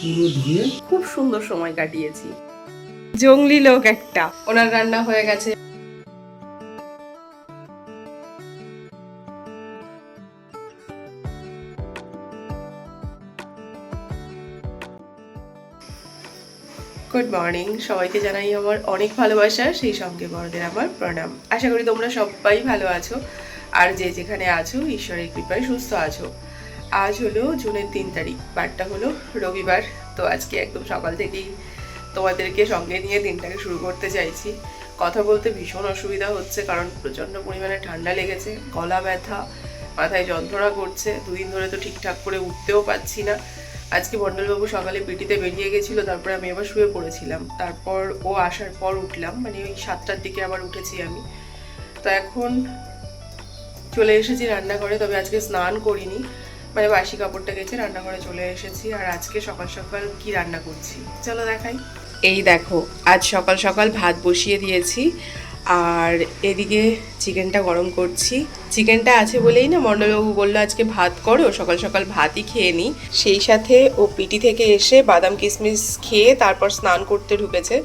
পুরো ধুয়ে খুব সুন্দর সময় কাটিয়েছি। জঙ্গলি লোক একটা। ওনার রান্না হয়ে গেছে। গুড মর্নিং সবাইকে জানাই আমার অনেক ভালোবাসা সেই সঙ্গে বড়দের আমার প্রণাম। আশা করি তোমরা সবাই ভালো আছো। আর যে যেখানে আছো ঈশ্বরের কৃপায় সুস্থ আছো। আজ হলো জুনের তিন তারিখ, বারটা হলো রবিবার। তো আজকে একদম সকাল থেকেই তোমাদেরকে সঙ্গে নিয়ে দিনটাকে শুরু করতে চাইছি। কথা বলতে ভীষণ অসুবিধা হচ্ছে কারণ প্রচণ্ড পরিমাণে ঠান্ডা লেগেছে, গলা ব্যথা, মাথায় যন্ত্রণা করছে, দুদিন ধরে তো ঠিকঠাক করে উঠতেও পারছি না। আজকে মণ্ডলবাবু সকালে পিটিতে বেরিয়ে গেছিল, তারপরে আমি আবার শুয়ে পড়েছিলাম। তারপর ও আসার পর উঠলাম মানে ওই সাতটার দিকে আবার উঠেছি আমি। তো এখন চলে এসেছি রান্নাঘরে, তবে আজকে স্নান করিনি। মানে বাসি কাপড়টা গেছে রান্নাঘরে চলে এসেছি, আর আজকে সকাল সকাল কি রান্না করছি? চলো দেখাই। এই দেখো, আজ সকাল সকাল ভাত বসিয়ে দিয়েছি, আর এদিকে চিকেনটা গরম করছি। চিকেনটা আছে বলেই না মণ্ডলবাবু বলল আজকে ভাত করো, সকাল সকাল ভাতই খেয়ে নিই সেই সাথে ও পিটি থেকে এসে বাদাম কিশমিশ খেয়ে তারপর স্নান করতে ঢুকেছে।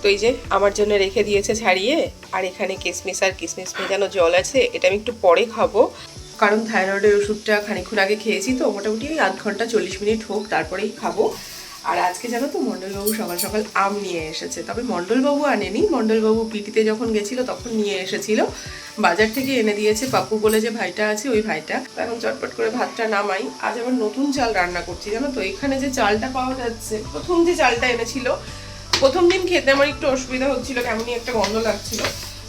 তো এই যে আমার জন্য রেখে দিয়েছে ছাড়িয়ে, আর এখানে কিশমিশ আর কিশমিশ ভেজানো জল আছে, এটা আমি একটু পরে খাব। কারণ থাইরয়েডের ওষুধটা খানিক্ষণ আগে খেয়েছি, তো মোটামুটি ওই আধ ঘণ্টা চল্লিশ মিনিট হোক, তারপরেই খাব। আর আজকে জানো তো মণ্ডলবাবু সকাল সকাল আম নিয়ে এসেছে। তবে মণ্ডলবাবু আনেনি, মণ্ডলবাবু পিটিতে যখন গেছিল তখন নিয়ে এসেছিল। বাজার থেকে এনে দিয়েছে, পাপ্পু বলে যে ভাইটা আছে ওই ভাইটা। এখন চটপট করে ভাতটা নামাই। আজ আবার নতুন চাল রান্না করছি, জানো তো, এখানে যে চালটা পাওয়া যাচ্ছে, প্রথম যে চালটা এনেছিল, প্রথম দিন খেতে আমার একটু অসুবিধা হচ্ছিল, কেমনই একটা গন্ধ লাগছিল।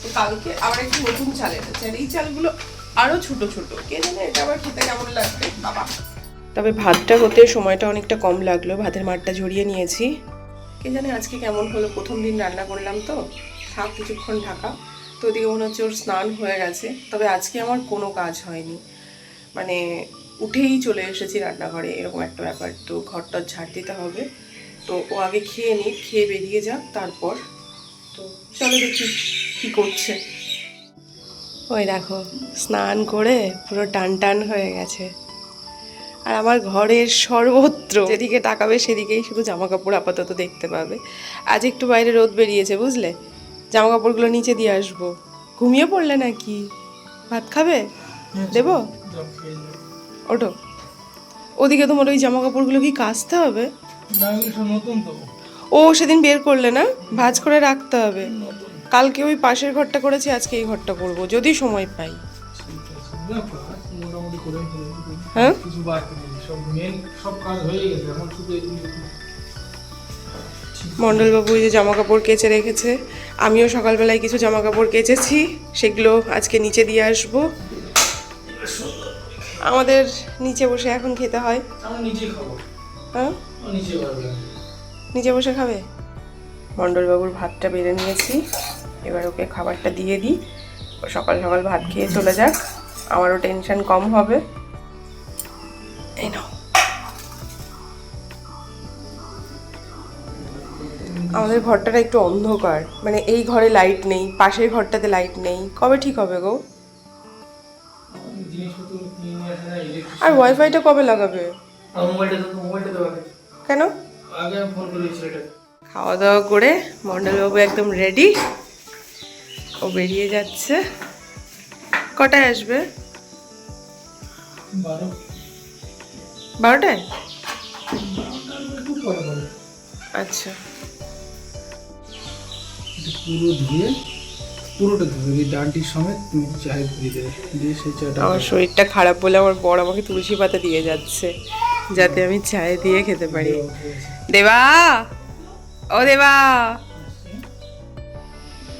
তো কালকে আবার একটু নতুন চাল এনেছে। আর এই চালগুলো আরও ছোট ছোট। কে জানে এটা আবার খেতে কেমন লাগবে? বাবা। তবে ভাতটা হতে সময়টা অনেকটা কম লাগল ভাতের মাঠটা ঝরিয়ে নিয়েছি। কে জানে আজকে কেমন হলো? প্রথম দিন রান্না করলাম তো। থাক কিছুক্ষণ ঢাকা। তো ওদিকে মনে হচ্ছে ওর স্নান হয়ে গেছে। তবে আজকে আমার কোনো কাজ হয়নি। মানে উঠেই চলে এসেছি রান্নাঘরে এরকম একটা ব্যাপার। তো ঘরটা ঝাড় দিতে হবে। তো ও আগে খেয়ে নিক খেয়ে বেরিয়ে যাক তারপর তো চলো দেখি কী করছে। ওই দেখো স্নান করে পুরো টান টান হয়ে গেছে। আর আমার ঘরের সর্বত্র যেদিকে তাকাবে সেদিকেই শুধু জামা কাপড় আপাতত দেখতে পাবে। আজ একটু বাইরে রোদ বেরিয়েছে বুঝলে? জামা কাপড়গুলো নিচে দিয়ে আসব। ঘুমিয়ে পড়লে নাকি? ভাত খাবে? দেবো? খেয়ে যাবে। ওঠো। ওদিকে তোমার ওই জামা কাপড়গুলো কি কাচতে হবে? ও সেদিন বের করলে না? ভাজ করে রাখতে হবে। কালকে ওই পাশের ঘরটা করেছি আজকে এই ঘরটা করব যদি সময় পাই। হ্যাঁ? মণ্ডলবাবু যে জামা কাপড় কেচে রেখেছে আমিও সকালবেলায় কিছু জামা কাপড় কেচেছি সেগুলো আজকে নিচে দিয়ে আসব। আমাদের নিচে বসে এখন খেতে হয়। নিচে হ্যাঁ? নিচে বসে খাবে? মণ্ডলবাবুর ভাতটা বেড়ে নিয়েছি। এবার ওকে খাবারটা দিয়ে দিই। সকাল সকাল ভাত খেয়ে চলে যাক। আমারও টেনশন কম হবে। এই নাও। আমাদের ঘরটা না একটু অন্ধকার। মানে এই ঘরে লাইট নেই পাশের ঘরটাতে লাইট নেই। কবে ঠিক হবে গো? আর ওয়াইফাইটা কবে লাগাবে? কেন? খাওয়া দাওয়া করে মণ্ডলবাবু একদম রেডি ও বেরিয়ে যাচ্ছে। কটায় আসবে? বারোটায়? আচ্ছা। পুরো ধুয়ে পুরোটা ধুয়ে ডানটির সমেত তুমি চায়ে ধুয়ে দেবে। দিয়ে সেই চাটা আমার শরীরটা খারাপ বলে আমার বর আমাকে তুলসী পাতা দিয়ে যাচ্ছে যাতে আমি চায়ে দিয়ে খেতে পারি। দেবা! ও দেবা!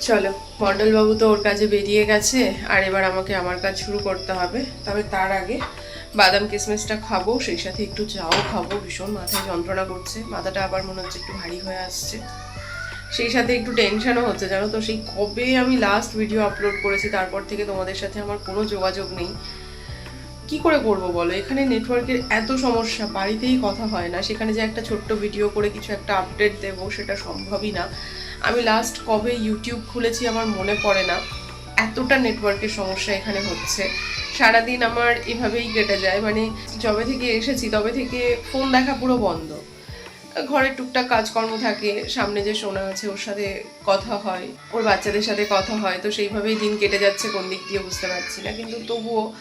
চলো, মণ্ডলবাবু তো ওর কাজে বেরিয়ে গেছে, আর এবার আমাকে আমার কাজ শুরু করতে হবে। তবে তার আগে বাদাম কিশমিশটা খাব, সেই সাথে একটু চাও খাব, ভীষণ মাথায় যন্ত্রণা করছে, মাথাটা আবার মনে হচ্ছে একটু ভারী হয়ে আসছে। সেই সাথে একটু টেনশনও হচ্ছে, জানো তো, সেই কবে আমি লাস্ট ভিডিও আপলোড করেছি, তারপর থেকে তোমাদের সাথে আমার কোনো যোগাযোগ নেই। কি করে করব বলো? এখানে নেটওয়ার্কের এত সমস্যা, বাড়িতেই কথা হয় না। সেখানে যে একটা ছোট্ট ভিডিও করে কিছু একটা আপডেট দেবো, সেটা সম্ভবই না। আমি লাস্ট কবে ইউটিউব খুলেছি আমার মনে পড়ে না। এতটা নেটওয়ার্কের সমস্যা এখানে হচ্ছে। সারাদিন আমার এভাবেই কেটে যায়। মানে যবে থেকে এসেছি, তবে থেকে ফোন দেখা পুরো বন্ধ। ঘরের টুকটাক কাজকর্ম থাকে, সামনে যে সোনা আছে ওর সাথে কথা হয়, ওর বাচ্চাদের সাথে কথা হয়, তো সেইভাবেই দিন কেটে যাচ্ছে, কোন দিক দিয়ে বুঝতে পারছি না। কিন্তু তবুও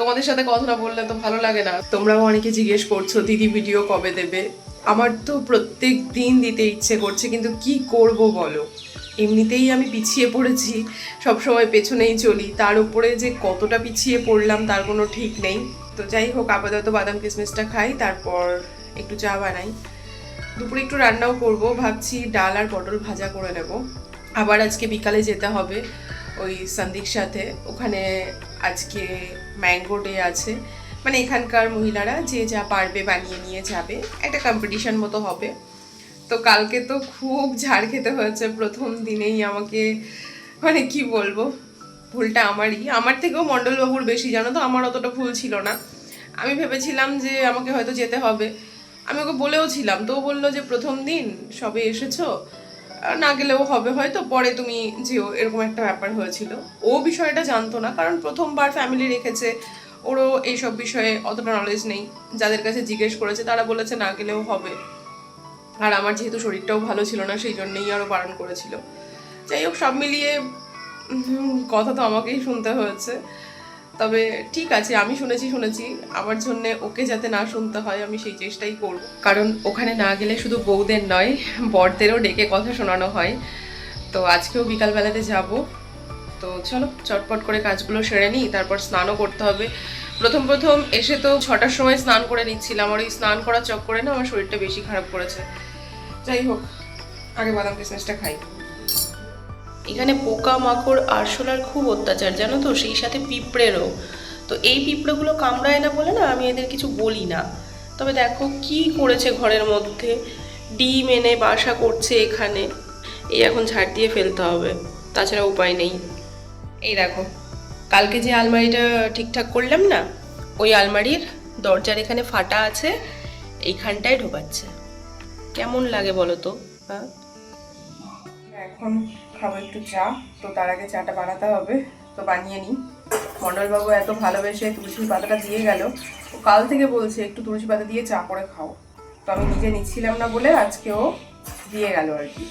তোমাদের সাথে কথা না বললে তো ভালো লাগে না। তোমরাও অনেকে জিজ্ঞেস করছ, দিদি ভিডিও কবে দেবে? আমার তো প্রত্যেক দিন দিতে ইচ্ছে করছে, কিন্তু কি করব বলো? এমনিতেই আমি পিছিয়ে পড়েছি, সব সময় পেছনেই চলি। তার উপরে যে কতটা পিছিয়ে পড়লাম তার কোনো ঠিক নেই। তো যাই হোক, আপাতত বাদাম কিসমিসটা খাই, তারপর একটু চা বানাই। দুপুরে একটু রান্নাও করব, ভাবছি ডাল আর পটল ভাজা করে নেব। আবার আজকে বিকালে যেতে হবে ওই সন্দীর সাথে। ওখানে আজকে ম্যাঙ্গো ডে আছে। মানে এখানকার মহিলারা যে যা পারবে বানিয়ে নিয়ে যাবে। একটা কম্পিটিশন মতো হবে। তো কালকে তো খুব ঝাড় খেতে হয়েছে। প্রথম দিনেই আমাকে মানে কি বলব, ভুলটা আমারই। আমার থেকেও মণ্ডলবাবুর বেশি, জানো তো? আমার অতটা ভুল ছিল না। আমি ভেবেছিলাম যে আমাকে হয়তো যেতে হবে। আমি ওকে বলেও ছিলাম তো বলল যে, প্রথম দিন সবে এসেছ না গেলেও হবে। হয়তো পরে তুমি যেও, এরকম একটা ব্যাপার হয়েছিল। ও বিষয়টা জানতো না, কারণ প্রথমবার ফ্যামিলি রেখেছে। ওরও এইসব বিষয়ে অতটা নলেজ নেই। যাদের কাছে জিজ্ঞেস করেছে, তারা বলেছে না গেলেও হবে। আর আমার যেহেতু শরীরটাও ভালো ছিল না, সেই জন্যেই আরও বারণ করেছিল। যাই হোক, সব মিলিয়ে কথা তো আমাকেই শুনতে হয়েছে। তবে ঠিক আছে, আমি শুনেছি শুনেছি। আমার জন্য ওকে যাতে না শুনতে হয়, আমি সেই চেষ্টাই করব। কারণ ওখানে না গেলে শুধু বউদের নয়, বরদেরও ডেকে কথা শোনানো হয়। তো আজকেও বিকালবেলাতে যাব। তো চলো, চটপট করে কাজগুলো সেরে নিই, তারপর স্নানও করতে হবে। প্রথম প্রথম এসে তো ছটার সময় স্নান করে নিচ্ছিলাম। আর ওই স্নান করার চক্করে না আমার শরীরটা বেশি খারাপ করেছে। যাই হোক, আগে বাদাম কিশমিশটা খাই। এখানে পোকা মাকড় আরশোলার খুব অত্যাচার, জানো তো? সেই সাথে পিঁপড়েরও। তো এই পিঁপড়েগুলো কামড়ায় না বলে না, আমি এদের কিছু বলি না। তবে দেখো কি করেছে ঘরের মধ্যে। ডিম এনে বাসা করছে এখানে। এই এখন ঝাড় দিয়ে ফেলতে হবে। তাছাড়া উপায় নেই। এই দেখো, কালকে যে আলমারিটা ঠিকঠাক করলাম না, ওই আলমারির দরজার এখানে ফাটা আছে, এইখানটায় ঢোকাচ্ছে। কেমন লাগে বলো তো? হ্যাঁ? এখন খাব একটু চা। তো তার আগে চাটা বানাতে হবে। তো বানিয়ে নিই। মণ্ডলবাবু এত ভালোবেসে তুলসী পাতাটা দিয়ে গেল। ও কাল থেকে বলছে, একটু তুলসী পাতা দিয়ে চা করে খাও। তো আমি নিজে নিচ্ছিলাম না বলে আজকেও দিয়ে গেল আর কি।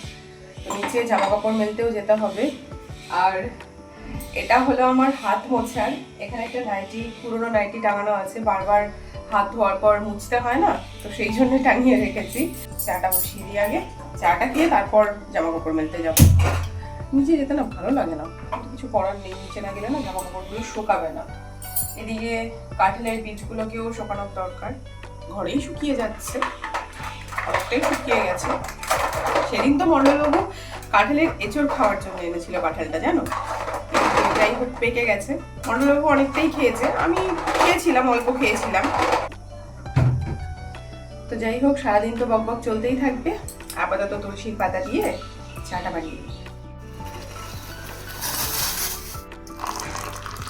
তো নিচে জামা কাপড় মেলতেও যেতে হবে। আর এটা হলো আমার হাত মোছার। এখানে একটা নাইটি, পুরোনো নাইটি টাঙানো আছে। বারবার হাত ধোয়ার পর মুছতে হয় না? তো সেই জন্য টাঙিয়ে রেখেছি। চাটা বসিয়ে দিই আগে। চাটা খেয়ে তারপর জামা কাপড় মেলতে যাব। নিচে যেতে না ভালো লাগে না। কিছু করার নেই, নিচে না গেলে না জামা কাপড়গুলো শুকাবে না। এদিকে কাঠেলের বীজগুলোকেও শুকানোর দরকার। ঘরেই শুকিয়ে যাচ্ছে। অনেকটাই শুকিয়ে গেছে। সেদিন তো মন্ডলবাবু কাঁঠালের এঁচড় খাওয়ার জন্য এনেছিল কাঁঠালটা, জানো? যাই হোক পেকে গেছে। মন্ডলবাবু অনেকটাই খেয়েছে। আমি খেয়েছিলাম, অল্প খেয়েছিলাম। তো যাই হোক, সারাদিন তো বক বক চলতেই থাকবে। আপাতত তুলসীর পাতা দিয়ে চাটা বানিয়ে।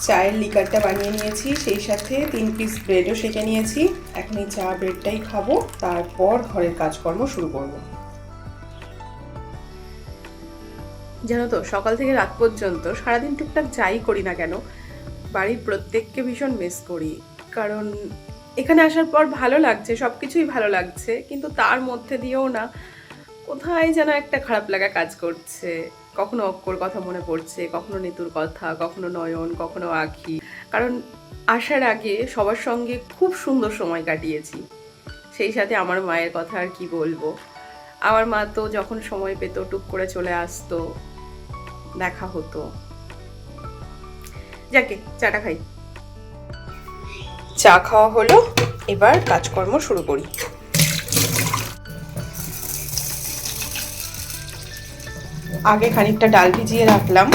চায়ের লিকারটা বানিয়ে নিয়েছি, সেই সাথে তিন পিস ব্রেডও সেঁকে নিয়েছি। এখন এই চা ব্রেডটাই খাব, তারপর ঘরের কাজকর্ম শুরু করব। জানো তো, সকাল থেকে রাত পর্যন্ত সারাদিন টুকটাক যাই করি না কেন, বাড়ির প্রত্যেককে ভীষণ মিস করি। কারণ এখানে আসার পর ভালো লাগছে সব কিছুই ভালো লাগছে, কিন্তু তার মধ্যে দিয়েও না কোথায় যেন একটা খারাপ লাগা কাজ করছে। কখনো অক্কর কথা মনে পড়ছে, কখনো নিতুর কথা, কখনো নয়ন, কখনো আখি। কারণ আসার আগে সবার সঙ্গে খুব সুন্দর সময় কাটিয়েছি। সেই সাথে আমার মায়ের কথা আর কি বলব। আমার মা তো যখন সময় পেত, টুক করে চলে আসতো, দেখা হতো। যাকে, চাটা খাই। চা খাওয়া হলো, এবার কাজকর্ম শুরু করি। আগে খানিকটা ডাল ভিজিয়ে রাখলাম।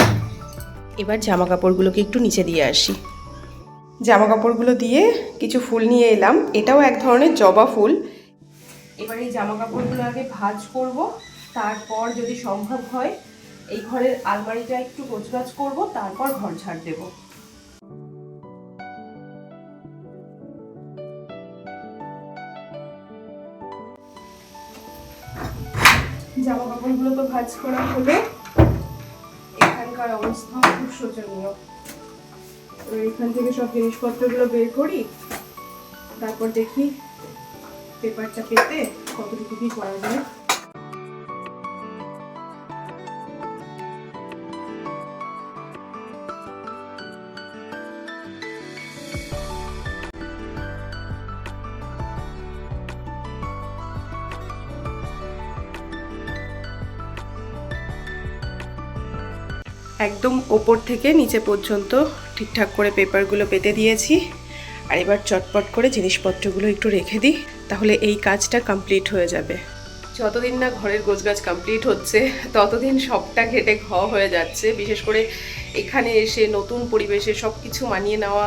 এবার জামা কাপড়গুলোকে একটু নিচে দিয়ে আসি। জামা কাপড়গুলো দিয়ে কিছু ফুল নিয়ে এলাম। এটাও এক ধরনের জবা ফুল। এবার এই জামা কাপড়গুলো আগে ভাজ করব। তারপর যদি সম্ভব হয়, এই ঘরের আলমারিটা একটু গোছগাছ করব, তারপর ঘর ঝাড় দেব। কাপড়গুলো তো ভাজ করা হলে এখানকার অবস্থা খুব শোচনীয়। এখান থেকে সব জিনিসপত্রগুলো বের করি। তারপর দেখি পেপারটা পেতে কতটুকু কি করা যায়। একদম ওপর থেকে নিচে পর্যন্ত ঠিকঠাক করে পেপারগুলো পেতে দিয়েছি। আর এবার চটপট করে জিনিসপত্রগুলো একটু রেখে দিই, তাহলে এই কাজটা কমপ্লিট হয়ে যাবে। যতদিন না ঘরের গোছগাছ কমপ্লিট হচ্ছে, ততদিন সবটা ঘেটে ঘ হয়ে যাচ্ছে। বিশেষ করে এখানে এসে নতুন পরিবেশে সব কিছু মানিয়ে নেওয়া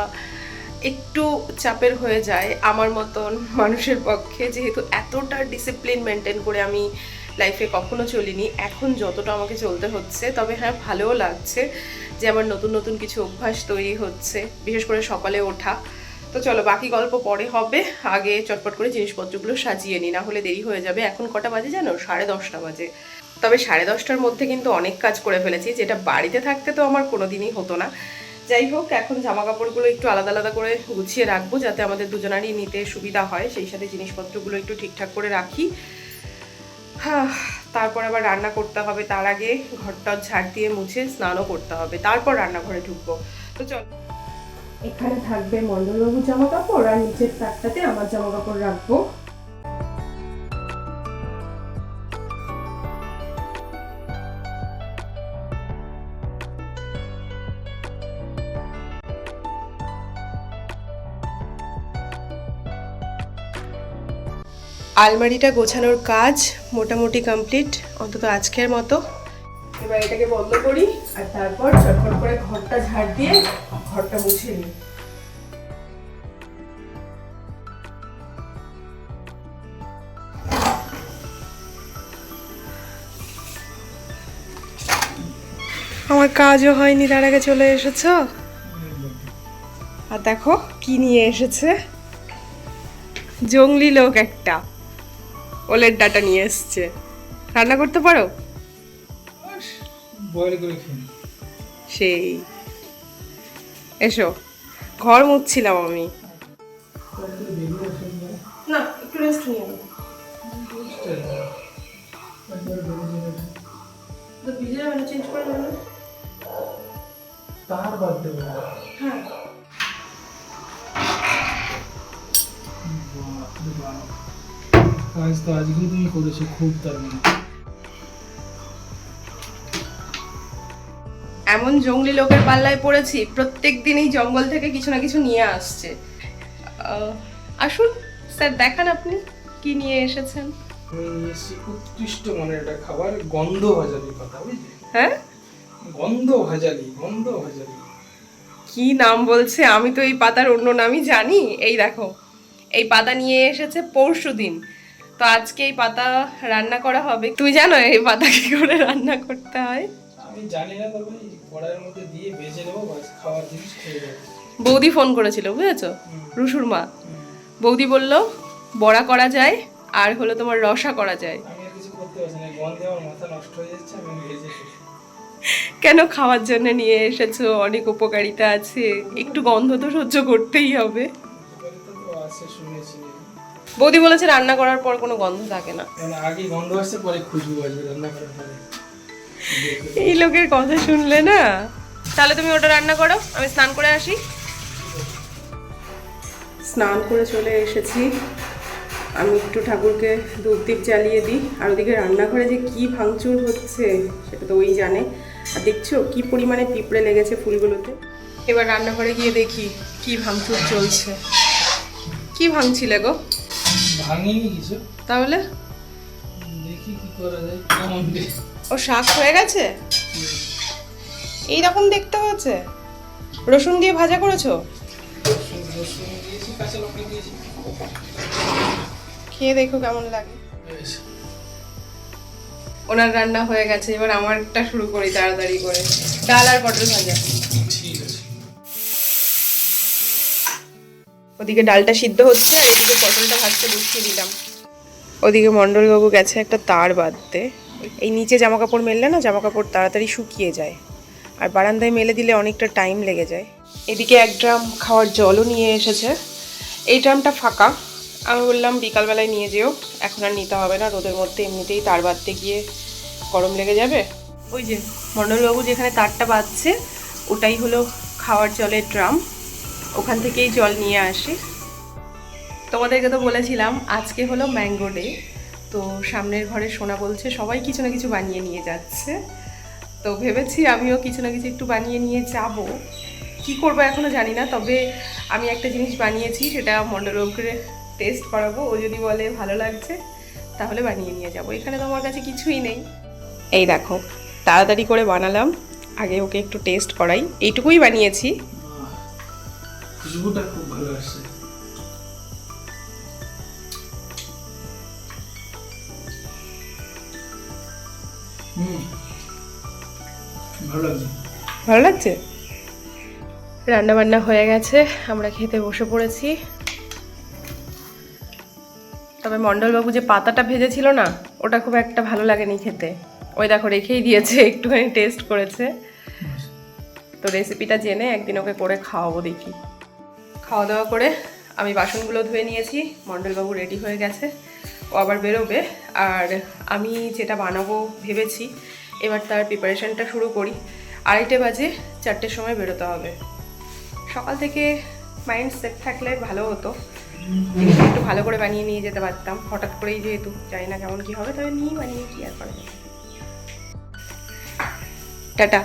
একটু চাপের হয়ে যায়। আমার মতন মানুষের পক্ষে যেহেতু এতটা ডিসিপ্লিন মেনটেন করে আমি লাইফে কখনো চলিনি। এখন যতটা আমাকে চলতে হচ্ছে, তবে হ্যাঁ ভালোও লাগছে যে আমার নতুন নতুন কিছু অভ্যাস তৈরি হচ্ছে, বিশেষ করে সকালে ওঠা। তো চলো, বাকি গল্প পরে হবে। আগে চটপট করে জিনিসপত্রগুলো সাজিয়ে নিই, না হলে দেরি হয়ে যাবে। এখন কটা বাজে জানো? সাড়ে দশটা বাজে। তবে সাড়ে দশটার মধ্যে কিন্তু অনেক কাজ করে ফেলেছি, যেটা বাড়িতে থাকতে তো আমার কোনোদিনই হতো না। যাই হোক, এখন জামা কাপড়গুলো একটু আলাদা আলাদা করে গুছিয়ে রাখব, যাতে আমাদের দুজনারই নিতে সুবিধা হয়। সেই সাথে জিনিসপত্রগুলো একটু ঠিকঠাক করে রাখি। তারপর আবার রান্না করতে হবে। তার আগে ঘরটা ঝাড় দিয়ে মুছে স্নানও করতে হবে। তারপর রান্নাঘরে ঢুকবো। তো চল। এখানে থাকবে মন্ডলবাবুর জামা কাপড় আর নিচের তাকটাতে আমার জামা কাপড় রাখব। আলমারিটা গোছানোর কাজ মোটামুটি কমপ্লিট অন্তত আজকের মতো। এবার এটাকে বন্ধ করি আর তারপর চটপট করে ঘরটা ঝাড় দিয়ে ঘরটা মুছে নিই। আমার কাজও হয়নি তার আগে চলে এসেছ? আর দেখো কি নিয়ে এসেছে? জঙ্গলি লোক একটা। ওলের ডাটা নিয়ে এসছে। রান্না করতে পারো? বয়েল করে সেই। এসো ঘর মুছছিলাম আমি। না। একটু রেস্ট নিয়ে চেঞ্জ করে তার বাদ দেবো হ্যাঁ। কাজ তো আজকে তুমি করেছ খুব তার মানে। এমন জঙ্গলি লোকের পাল্লায় পড়েছি প্রত্যেক দিনই জঙ্গল থেকে কিছু না কিছু নিয়ে আসছে। আসুন স্যার দেখান আপনি কি নিয়ে এসেছেন। উৎকৃষ্ট খাবার গন্ধ ভাজালির কথা বুঝলি? হ্যাঁ? গন্ধ ভাজালি গন্ধ ভাজালি। কি নাম বলছে? আমি তো এই পাতার অন্য নামই জানি। এই দেখো এই পাতা নিয়ে এসেছে পরশু দিন তো আজকে এই পাতা রান্না করা হবে। তুমি জানো এই পাতা কি করে রান্না করতে হয়? আমি জানি না তবে কড়াইয়ের মধ্যে দিয়ে ভেজে নেব খাওয়ার জিনিস খেয়ে যাব বৌদি ফোন করেছিল বুঝেছ। রুসুর মা। বৌদি বলল বড়া করা যায় আর হলো তোমার রসা করা যায়। আমি কিছু করতে পারছি না গন্ধে আমার মাথা নষ্ট হয়ে যাচ্ছে আমি ভেজে কেন খাওয়ার জন্য নিয়ে এসেছ? অনেক উপকারিতা আছে। একটু গন্ধ তো সহ্য করতেই হবে। বৌদি বলেছে রান্না করার পর কোনো গন্ধ থাকে না। আগে গন্ধ আসছে পরে খুশবু আসবে রান্না করার পরে। এই লোকের কথা শুনলে না? তাহলে তুমি ওটা রান্না করো আমি স্নান করে আসি। স্নান করে চলে এসেছি। আমি একটু ঠাকুরকে ধূপ দ্বীপ জ্বালিয়ে দিই আর ওদিকে রান্নাঘরে যে কি ভাঙচুর হচ্ছে সেটা তো ওই জানে। আর দেখছ কি পরিমাণে পিঁপড়ে লেগেছে ফুলগুলোতে। এবার রান্নাঘরে গিয়ে দেখি কি ভাঙচুর চলছে। কি ভাঙছিলে গো? ভাঙিনি কিছু? তাহলে? দেখি কি করা যায় কেমন ও শাক হয়ে গেছে? এই রকম দেখতে হচ্ছে রসুন দিয়ে ভাজা করেছ? রসুন রসুন দিয়েছি কাঁচা লঙ্কা দিয়েছি। খেয়ে দেখো কেমন লাগে। ওনার রান্না হয়ে গেছে এবার আমারটা শুরু করি তাড়াতাড়ি করে। ডাল আর পটল ভাজা। ওদিকে ডালটা সিদ্ধ হচ্ছে আর এদিকে পটলটা ভাজতে বসিয়ে দিলাম। ওদিকে মণ্ডলবাবু গেছে একটা তার বাঁধতে। এই নিচে জামা কাপড় মেললে না জামা কাপড় তাড়াতাড়ি শুকিয়ে যায়। আর বারান্দায় মেলে দিলে অনেকটা টাইম লেগে যায়। এদিকে এক ড্রাম খাওয়ার জলও নিয়ে এসেছে। এই ড্রামটা ফাঁকা। আমি বললাম, বিকালবেলায় নিয়ে যেও। এখন আর নিতে হবে না। রোদের মধ্যে এমনিতেই তার বাঁধতে গিয়ে গরম লেগে যাবে। ওই যে মণ্ডলবাবু যেখানে তারটা বাঁধছে, ওটাই হলো খাওয়ার জলের ড্রাম। ওখান থেকেই জল নিয়ে আসি। তোমাদেরকে তো বলেছিলাম, আজকে হলো ম্যাঙ্গো ডে, তো সামনের ঘরে সোনা বলছে, সবাই কিছু না কিছু বানিয়ে নিয়ে যাচ্ছে। তো ভেবেছি আমিও কিছু না কিছু একটু বানিয়ে নিয়ে যাব। কি করব এখনও জানি না, তবে আমি একটা জিনিস বানিয়েছি, সেটা মণ্ডলবাবুকে টেস্ট করাবো, ও যদি বলে ভালো লাগছে, তাহলে বানিয়ে নিয়ে যাব। এখানে তো আমার কাছে কিছুই নেই। এই দেখো, তাড়াতাড়ি করে বানালাম, আগে ওকে একটু টেস্ট করাই। এইটুকুই বানিয়েছি। খুশবুটা খুব ভালো আসছে ভালো লাগছে? রান্না বান্না হয়ে গেছে আমরা খেতে বসে পড়েছি। তবে মণ্ডলবাবু যে পাতাটা ভেজেছিল না ওটা খুব একটা ভালো লাগেনি খেতে। ওই দেখো রেখেই দিয়েছে একটুখানি টেস্ট করেছে। তো রেসিপিটা জেনে একদিন ওকে করে খাওয়াবো দেখি। খাওয়া দাওয়া করে আমি বাসনগুলো ধুয়ে নিয়েছি, মণ্ডলবাবু রেডি হয়ে গেছে, ও আবার বেরোবে। আর আমি যেটা বানাবো ভেবেছি, এবার তার প্রিপারেশনটা শুরু করি। আড়াইটে বাজে, চারটের সময় বেরোতে হবে। সকাল থেকে মাইন্ড সেট থাকলে ভালো হতো। একটু ভালো করে বানিয়ে নিয়ে যেতে পারতাম। হঠাৎ করেই যেহেতু, জানি না কেমন কী হবে, তবে নিয়ে বানিয়ে কি আর করা টাটা।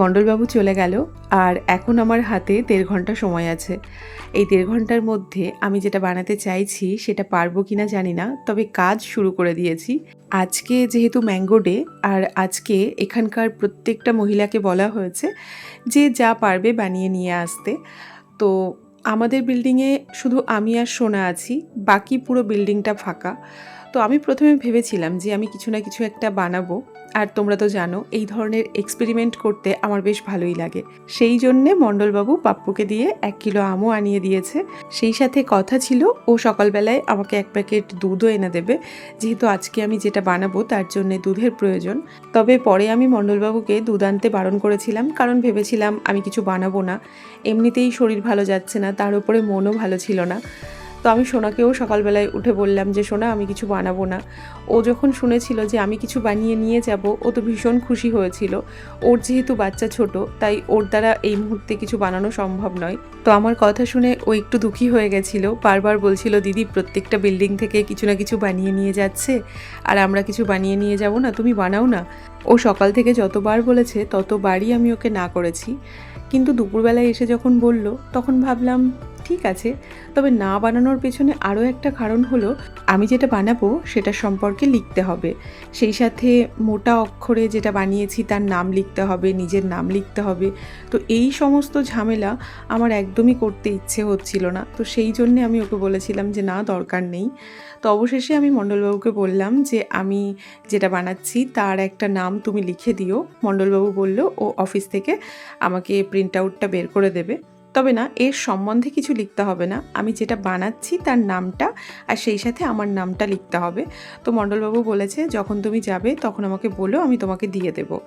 মণ্ডলবাবু চলে গেল, আর এখন আমার হাতে দেড় ঘণ্টা সময় আছে। এই দেড় ঘণ্টার মধ্যে আমি যেটা বানাতে চাইছি সেটা পারব কিনা জানি না, তবে কাজ শুরু করে দিয়েছি। আজকে যেহেতু ম্যাঙ্গো ডে, আর আজকে এখানকার প্রত্যেকটা মহিলাকে বলা হয়েছে যে যা পারবে বানিয়ে নিয়ে আসতে। তো আমাদের বিল্ডিংয়ে শুধু আমি আর সোনা আছি, বাকি পুরো বিল্ডিংটা ফাঁকা। তো আমি প্রথমে ভেবেছিলাম যে আমি কিছু না কিছু একটা বানাবো। আর তোমরা তো জানো, এই ধরনের এক্সপেরিমেন্ট করতে আমার বেশ ভালোই লাগে। সেই জন্যে মণ্ডলবাবু পাপ্পুকে দিয়ে এক কিলো আমও আনিয়ে দিয়েছে। সেই সাথে কথা ছিল, ও সকালবেলায় আমাকে এক প্যাকেট দুধও এনে দেবে। যেহেতু আজকে আমি যেটা বানাবো তার জন্য দুধের প্রয়োজন। তবে পরে আমি মণ্ডলবাবুকে দুধ আনতে বারণ করেছিলাম, কারণ ভেবেছিলাম আমি কিছু বানাবো না। এমনিতেই শরীর ভালো যাচ্ছে না, তার উপরে মনও ভালো ছিল না। তো আমি সোনাকেও সকালবেলায় উঠে বললাম যে, সোনা, আমি কিছু বানাবো না। ও যখন শুনেছিল যে, আমি কিছু বানিয়ে নিয়ে যাব, ও তো ভীষণ খুশি হয়েছিল। ওর যেহেতু বাচ্চা ছোট, তাই ওর দ্বারা এই মুহূর্তে কিছু বানানো সম্ভব নয়। তো আমার কথা শুনে ও একটু দুঃখী হয়ে গেছিল। বারবার বলছিল, দিদি, প্রত্যেকটা বিল্ডিং থেকে কিছু না কিছু বানিয়ে নিয়ে যাচ্ছে, আর আমরা কিছু বানিয়ে নিয়ে যাব না, তুমি বানাও না। ও সকাল থেকে যতবার বলেছে, ততবারই আমি ওকে না করেছি। কিন্তু দুপুরবেলায় এসে যখন বলল, তখন ভাবলাম ঠিক আছে, তবে না বানানোর পেছনে আরও একটা কারণ হলো, আমি যেটা বানাবো সেটা সম্পর্কে লিখতে হবে। সেই সাথে মোটা অক্ষরে যেটা বানিয়েছি তার নাম লিখতে হবে, নিজের নাম লিখতে হবে। তো এই সমস্ত ঝামেলা আমার একদমই করতে ইচ্ছে হচ্ছিল না। তো সেই জন্যে আমি ওকে বলেছিলাম যে, না, দরকার নেই। তো অবশেষে আমি মণ্ডলবাবুকে বললাম যে, আমি যেটা বানাচ্ছি তার একটা নাম তুমি লিখে দিও। মণ্ডলবাবু বলল, ও অফিস থেকে আমাকে প্রিন্ট আউটটা বের করে দেবে। তবে না, এর সম্বন্ধে কিছু লিখতে হবে না। আমি যেটা বানাচ্ছি তার নামটা আর সেই সাথে আমার নামটা লিখতে হবে। তো মণ্ডলবাবু বলেছে, যখন তুমি যাবে তখন আমাকে বলো, আমি তোমাকে দিয়ে দেব।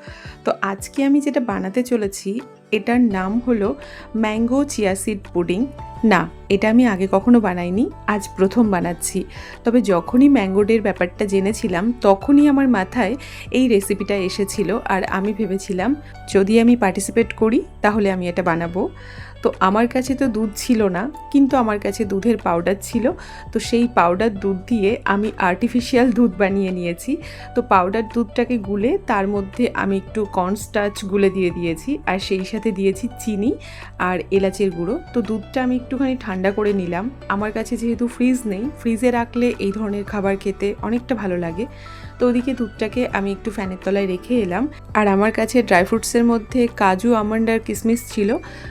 তো আজকে আমি যেটা বানাতে চলেছি, এটার নাম হলো ম্যাঙ্গো চিয়াসিড পুডিং। না, এটা আমি আগে কখনো বানাইনি, আজ প্রথম বানাচ্ছি। তবে যখনই ম্যাঙ্গোডের ব্যাপারটা জেনেছিলাম, তখনই আমার মাথায় এই রেসিপিটা এসেছিল। আর আমি ভেবেছিলাম, যদি আমি পার্টিসিপেট করি, তাহলে আমি এটা বানাবো। তো আমার কাছে তো দুধ ছিল না, কিন্তু আমার কাছে দুধের পাউডার ছিল। তো সেই পাউডার দুধ দিয়ে আমি আর্টিফিশিয়াল দুধ বানিয়ে নিয়েছি। তো পাউডার দুধটাকে গুলে তার মধ্যে আমি একটু কর্নস্টার্চ গুলে দিয়ে দিয়েছি, আর সেই সাথে দিয়েছি চিনি আর এলাচের গুঁড়ো। তো দুধটা আমি একটুখানি ঠান্ডা করে নিলাম। আমার কাছে যেহেতু ফ্রিজ নেই ফ্রিজে রাখলে এই ধরনের খাবার খেতে অনেকটা ভালো লাগে। তো ওদিকে দুধটাকে আমি একটু ফ্যানের তলায় রেখে এলাম। আর আমার কাছে ড্রাই ফ্রুটসের মধ্যে কাজু আমন্ড আর কিশমিশ ছিল।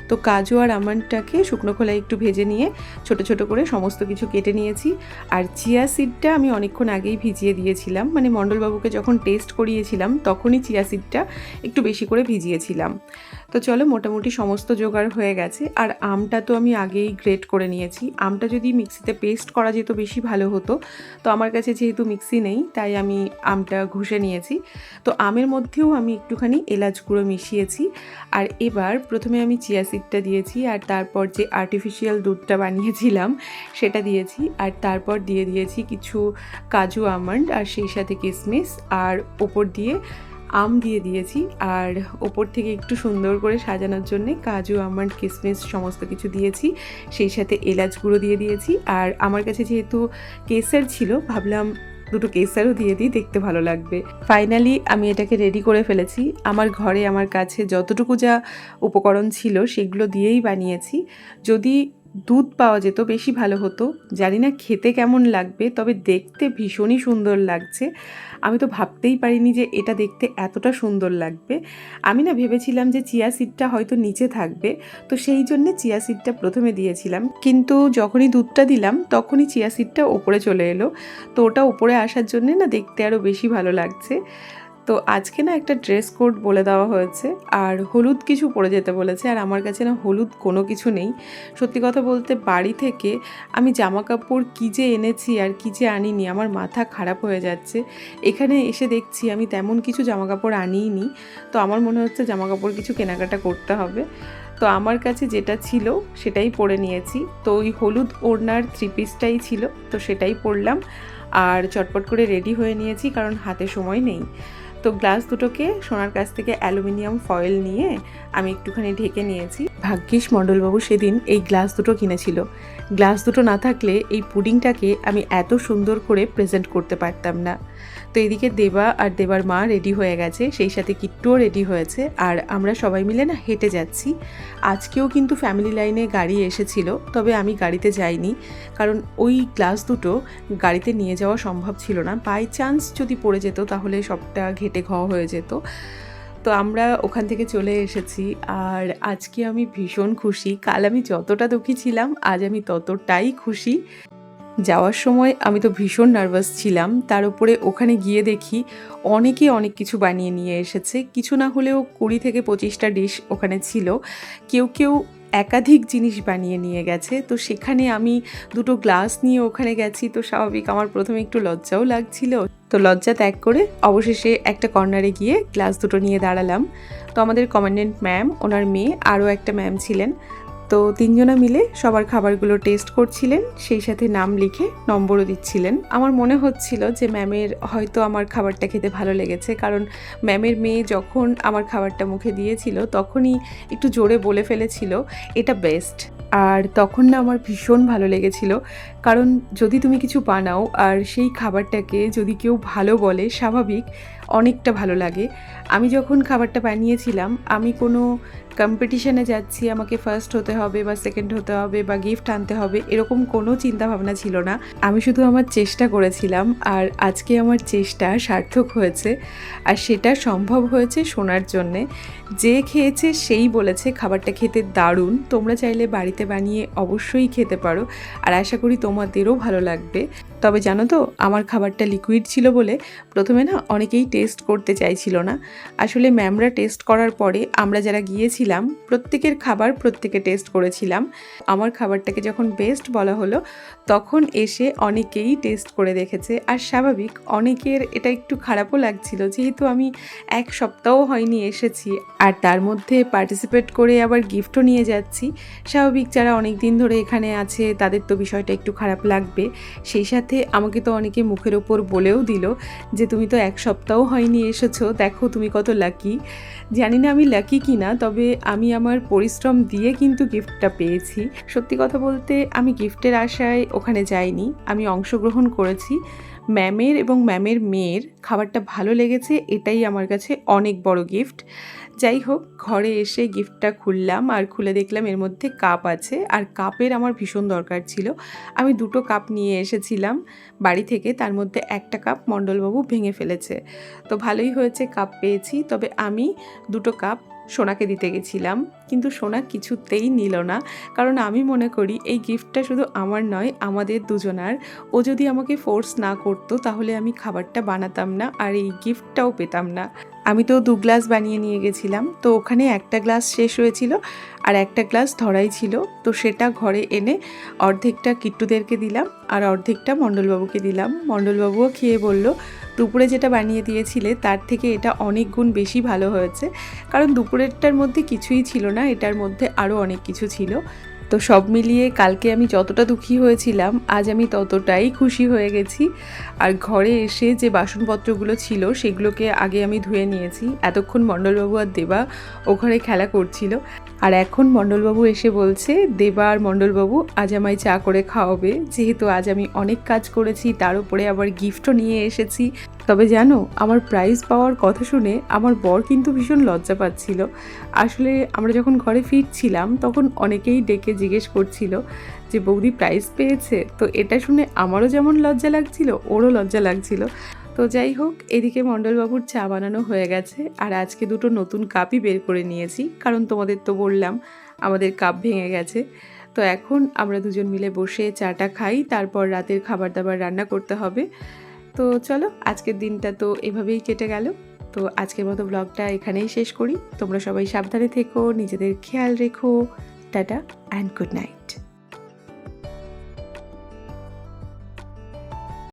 তো কাজু আর আমন্ডটাকে শুকনো খোলায় একটু ভেজে নিয়ে ছোট ছোট করে সমস্ত কিছু কেটে নিয়েছি। আর চিয়া সিডটা আমি অনেকক্ষণ আগেই ভিজিয়ে দিয়েছিলাম। মানে মণ্ডলবাবুকে যখন টেস্ট করিয়েছিলাম, তখনই চিয়া সিডটা একটু বেশি করে ভিজিয়েছিলাম। তো চলো, মোটামুটি সমস্ত জোগাড় হয়ে গেছে। আর আমটা তো আমি আগেই গ্রেট করে নিয়েছি। আমটা যদি মিক্সিতে পেস্ট করা যেত বেশি ভালো হতো। তো আমার কাছে যেহেতু মিক্সি নেই, তাই আমি আমটা ঘষে নিয়েছি। তো আমের মধ্যেও আমি একটুখানি এলাচ গুঁড়ো মিশিয়েছি। আর এবার প্রথমে আমি চিয়া সিডটা দিয়েছি আর তারপর যে আর্টিফিশিয়াল দুধটা বানিয়েছিলাম সেটা দিয়েছি। আর তারপর দিয়ে দিয়েছি কিছু কাজু আমন্ড আর সেই সাথে কিশমিশ আর ওপর দিয়ে আম দিয়ে দিয়েছি। আর ওপর থেকে একটু সুন্দর করে সাজানোর জন্য কাজু আমন্ড কিশমিশ সমস্ত কিছু দিয়েছি। সেই সাথে এলাচ গুঁড়ো দিয়ে দিয়েছি। আর আমার কাছে যেহেতু কেসার ছিল, ভাবলাম দুটো কেসারও দিয়ে দিই, দেখতে ভালো লাগবে। ফাইনালি আমি এটাকে রেডি করে ফেলেছি। আমার ঘরে, আমার কাছে যতটুকু যা উপকরণ ছিল, সেগুলো দিয়েই বানিয়েছি। যদি দুধ পাওয়া যেত বেশি ভালো হতো। জানি না খেতে কেমন লাগবে, তবে দেখতে ভীষণই সুন্দর লাগছে। আমি তো ভাবতেই পারিনি যে এটা দেখতে এতটা সুন্দর লাগবে। আমি না ভেবেছিলাম যে চিয়া সিডটা হয়তো নিচে থাকবে, তো সেই জন্য চিয়া সিডটা প্রথমে দিয়েছিলাম। কিন্তু যখনই দুধটা দিলাম, তখনই চিয়া সিডটা ওপরে চলে এলো। তো ওটা ওপরে আসার জন্যে না দেখতে আরও বেশি ভালো লাগছে। তো আজকে না একটা ড্রেস কোড বলে দেওয়া হয়েছে, আর হলুদ কিছু পরে যেতে বলেছে, আর আমার কাছে না হলুদ কোনো কিছু নেই। সত্যি কথা বলতে বাড়ি থেকে আমি জামা কাপড় কী যে এনেছি আর কী যে আনিনি, আমার মাথা খারাপ হয়ে যাচ্ছে। এখানে এসে দেখছি আমি তেমন কিছু জামা কাপড় আনিইনি, তো আমার মনে হচ্ছে জামা কাপড় কিছু কেনাকাটা করতে হবে। তো আমার কাছে যেটা ছিল সেটাই পরে নিয়েছি। তো ওই হলুদ ওড়নার থ্রি পিসটাই ছিল, তো সেটাই পরলাম, আর চটপট করে রেডি হয়ে নিয়েছি, কারণ হাতে সময় নেই। তো গ্লাস দুটোকে সোনার কাছ থেকে অ্যালুমিনিয়াম ফয়েল নিয়ে আমি একটুখানি ঢেকে নিয়েছি। ভাগ্যিস মণ্ডলবাবু সেদিন এই গ্লাস দুটো কিনেছিল। গ্লাস দুটো না থাকলে এই পুডিংটাকে আমি এত সুন্দর করে প্রেজেন্ট করতে পারতাম না। তো এদিকে দেবা আর দেবার মা রেডি হয়ে গেছে, সেই সাথে কিট্টুও রেডি হয়েছে আর আমরা সবাই মিলে না হেঁটে যাচ্ছি। আজকেও কিন্তু ফ্যামিলি লাইনে গাড়ি এসেছিল, তবে আমি গাড়িতে যাইনি কারণ ওই গ্লাস দুটো গাড়িতে নিয়ে যাওয়া সম্ভব ছিল না। বাই চান্স যদি পড়ে যেত তাহলে সবটা ঘেটে ঘ হয়ে যেত। তো আমরা ওখান থেকে চলে এসেছি। আর আজকে আমি ভীষণ খুশি। কাল আমি যতটা দুঃখী ছিলাম, আজ আমি ততটাই খুশি। যাওয়ার সময় আমি তো ভীষণ নার্ভাস ছিলাম। তার উপরে ওখানে গিয়ে দেখি অনেকে অনেক কিছু বানিয়ে নিয়ে এসেছে। কিছু না হলেও কুড়ি থেকে পঁচিশটা ডিশ ওখানে ছিল। কেউ কেউ একাধিক জিনিস বানিয়ে নিয়ে গেছে। তো সেখানে আমি দুটো গ্লাস নিয়ে ওখানে গেছি। তো স্বাভাবিক আমার প্রথমে একটু লজ্জাও লাগছিল। তো লজ্জা ত্যাগ করে অবশেষে একটা কর্নারে গিয়ে গ্লাস দুটো নিয়ে দাঁড়ালাম। তো আমাদের কমান্ডেন্ট ম্যাম ওনার মেয়ে, আরও একটা ম্যাম ছিলেন। তো তিনজনা মিলে সবার খাবারগুলো টেস্ট করছিলেন, সেই সাথে নাম লিখে নম্বরও দিচ্ছিলেন। আমার মনে হচ্ছিল যে ম্যামের হয়তো আমার খাবারটা খেতে ভালো লেগেছে, কারণ ম্যামের মেয়ে যখন আমার খাবারটা মুখে দিয়েছিল তখনই একটু জোরে বলে ফেলেছিল, এটা বেস্ট আর তখন না আমার ভীষণ ভালো লেগেছিল। কারণ যদি তুমি কিছু বানাও আর সেই খাবারটাকে যদি কেউ ভালো বলে, স্বাভাবিক, অনেকটা ভালো লাগে। আমি যখন খাবারটা বানিয়েছিলাম, আমি কোনো কম্পিটিশনে যাচ্ছি, আমাকে ফার্স্ট হতে হবে বা সেকেন্ড হতে হবে বা গিফট আনতে হবে, এরকম কোনো চিন্তা ভাবনা ছিল না। আমি শুধু আমার চেষ্টা করেছিলাম আর আজকে আমার চেষ্টা সার্থক হয়েছে আর সেটা সম্ভব হয়েছে শোনার জন্যে। যে খেয়েছে সেই বলেছে, খাবারটা খেতে দারুণ, তোমরা চাইলে বাড়িতে বানিয়ে অবশ্যই খেতে পারো। আর আশা করি তোমাদেরও ভালো লাগবে। তবে জানো তো, আমার খাবারটা লিকুইড ছিল বলে প্রথমে না অনেকেই টেস্ট করতে চাইছিল না। আসলে ম্যামরা টেস্ট করার পরে আমরা যারা গিয়েছিলাম, প্রত্যেকের খাবার প্রত্যেকে টেস্ট করেছিলাম। আমার খাবারটাকে যখন বেস্ট বলা হলো, তখন এসে অনেকেই টেস্ট করে দেখেছে। আর স্বাভাবিক, অনেকের এটা একটু খারাপও লাগছিল, যেহেতু আমি এক সপ্তাহ হয়নি এসেছি। আর তার মধ্যে পার্টিসিপেট করে আবার গিফটও নিয়ে যাচ্ছি। স্বাভাবিক, যারা অনেক দিন ধরে এখানে আছে, তাদের তো বিষয়টা একটু খারাপ লাগবে। সেই সাথে আমাকে তো অনেকে মুখের ওপর বলেও দিল যে তুমি তো এক সপ্তাহ হয়নি এসেছ, দেখো তুমি কত লাকি জানি না আমি লাকি কি না তবে আমি আমার পরিশ্রম দিয়ে কিন্তু গিফটটা পেয়েছি। সত্যি কথা বলতে আমি গিফটের আশায় ওখানে যাইনি, আমি অংশগ্রহণ করেছি। ম্যামের এবং ম্যামের মেয়ের খাবারটা ভালো লেগেছে, এটাই আমার কাছে অনেক বড় গিফট যাই হোক, ঘরে এসে গিফটটা খুললাম আর খুলে দেখলাম এর মধ্যে কাপ আছে। আর কাপের আমার ভীষণ দরকার ছিল। আমি দুটো কাপ নিয়ে এসেছিলাম বাড়ি থেকে, তার মধ্যে একটা কাপ মণ্ডলবাবু ভেঙে ফেলেছে। তো ভালোই হয়েছে কাপ পেয়েছি, তবে আমি দুটো কাপ সোনাকে দিতে গেছিলাম। কিন্তু সোনা কিছুতেই নিল না। কারণ আমি মনে করি, এই গিফটটা শুধু আমার নয়, আমাদের দুজনার। ও যদি আমাকে ফোর্স না করতো, তাহলে আমি খাবারটা বানাতাম না আর এই গিফটটাও পেতাম না। আমি তো দু গ্লাস বানিয়ে নিয়ে গেছিলাম, তো ওখানে একটা গ্লাস শেষ হয়েছিল আর একটা গ্লাস ধরাই ছিল, তো সেটা ঘরে এনে অর্ধেকটা কিট্টুদেরকে দিলাম আর অর্ধেকটা মণ্ডলবাবুকে দিলাম। মণ্ডলবাবুও খেয়ে বলল, দুপুরে যেটা বানিয়ে দিয়েছিলে তার থেকে এটা অনেক গুণ বেশি ভালো হয়েছে। কারণ দুপুরেরটার মধ্যে কিছুই ছিল না, এটার মধ্যে আরও অনেক কিছু ছিল। তো সব মিলিয়ে কালকে আমি যতটা দুঃখী হয়েছিলাম, আজ আমি ততটাই খুশি হয়ে গেছি। আর ঘরে এসে যে বাসনপত্রগুলো ছিল, সেগুলোকে আগে আমি ধুয়ে নিয়েছি। এতক্ষণ মণ্ডলবাবু আর দেবা ও ঘরে খেলা করছিল। আর এখন মণ্ডলবাবু এসে বলছে, দেবা আর মণ্ডলবাবু, আজ আমায় চা করে খাওয়াবে। যেহেতু আজ আমি অনেক কাজ করেছি, তার উপরে আবার গিফটও নিয়ে এসেছি। তবে জানো, আমার প্রাইজ পাওয়ার কথা শুনে আমার বর কিন্তু ভীষণ লজ্জা পাচ্ছিল। আসলে আমরা যখন ঘরে ফিরছিলাম, তখন অনেকেই ডেকে জিজ্ঞেস করছিল যে, বৌদি প্রাইজ পেয়েছে? তো এটা শুনে আমারও যেমন লজ্জা লাগছিল, ওরও লজ্জা লাগছিল। তো যাই হোক, এদিকে মণ্ডলবাবুর চা বানানো হয়ে গেছে, আর আজকে দুটো নতুন কাপই বের করে নিয়েছি, কারণ তোমাদের তো বললাম, আমাদের কাপ ভেঙে গেছে। তো এখন আমরা দুজন মিলে বসে চাটা খাই, তারপর রাতের খাবার দাবার রান্না করতে হবে। তো চলো, আজকের দিনটা তো এভাবেই কেটে গেল। তো আজকের মতো ব্লগটা এখানেই শেষ করি। তোমরা সবাই সাবধানে থেকো, নিজেদের খেয়াল রেখো। Tata and good night